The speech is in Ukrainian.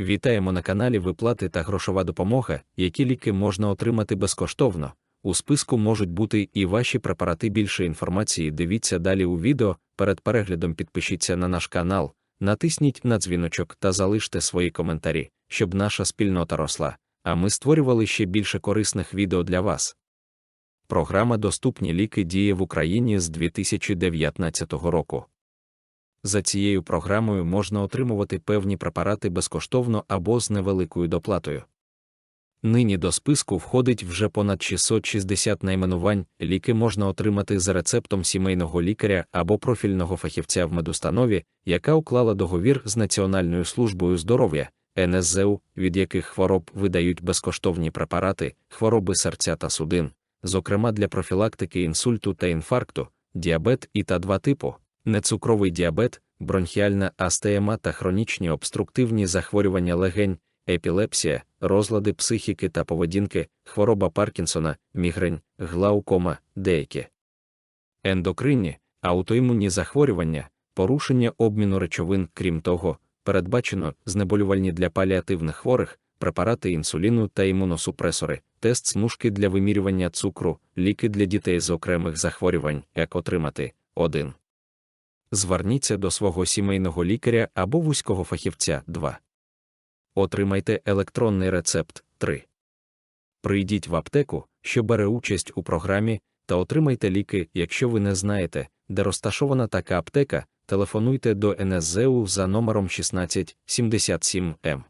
Вітаємо на каналі Виплати та грошова допомога, які ліки можна отримати безкоштовно. У списку можуть бути і ваші препарати. Більше інформації дивіться далі у відео. Перед переглядом підпишіться на наш канал, натисніть на дзвіночок та залиште свої коментарі, щоб наша спільнота росла, а ми створювали ще більше корисних відео для вас. Програма Доступні ліки діє в Україні з 2019 року. За цією програмою можна отримувати певні препарати безкоштовно або з невеликою доплатою. Нині до списку входить вже понад 660 найменувань, ліки можна отримати за рецептом сімейного лікаря або профільного фахівця в медустанові, яка уклала договір з Національною службою здоров'я НСЗУ, від яких хвороб видають безкоштовні препарати, хвороби серця та судин, зокрема для профілактики інсульту та інфаркту, діабет і та 2 типу нецукровий діабет, бронхіальна астеема та хронічні обструктивні захворювання легень, епілепсія, розлади психіки та поведінки, хвороба Паркінсона, мігрень, глаукома, деякі ендокринні, аутоімунні захворювання, порушення обміну речовин, крім того, передбачено знеболювальні для паліативних хворих, препарати інсуліну та імуносупресори, тест смужки для вимірювання цукру, ліки для дітей з окремих захворювань, як отримати 1. Зверніться до свого сімейного лікаря або вузького фахівця 2. Отримайте електронний рецепт 3. Прийдіть в аптеку, що бере участь у програмі, та отримайте ліки, якщо ви не знаєте, де розташована така аптека, телефонуйте до НСЗУ за номером 1677 М.